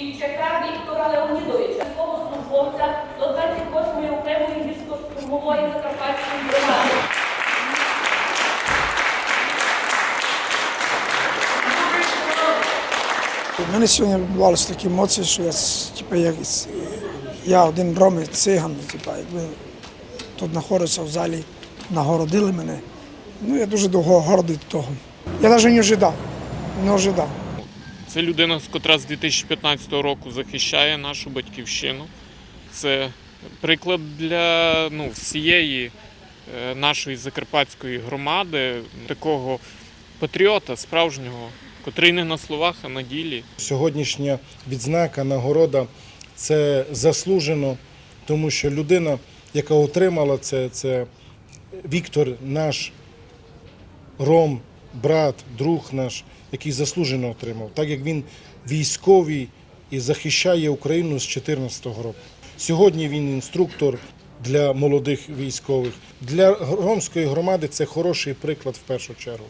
Ільчака Віктора Леонідовича, військовослужбовця 128-ї окремої гірсько-штурмової Закарпатської бригади. У мене сьогодні відбувалися такі емоції, що я, типу, як, я один ром і циган, типу, якби тут знаходився в залі, нагородили мене. Ну, я дуже довго гордий того. Я навіть не ожидав, не ожидав. Це людина, котра з 2015 року захищає нашу батьківщину. Це приклад для ну, всієї е, нашої закарпатської громади, такого патріота справжнього, котрий не на словах, а на ділі. Сьогоднішня відзнака, нагорода це заслужено, тому що людина, яка отримала це, це Віктор, наш ром, брат, друг наш, який заслужено отримав, так як він військовий і захищає Україну з 2014 року. Сьогодні він інструктор для молодих військових. Для ромської громади це хороший приклад в першу чергу.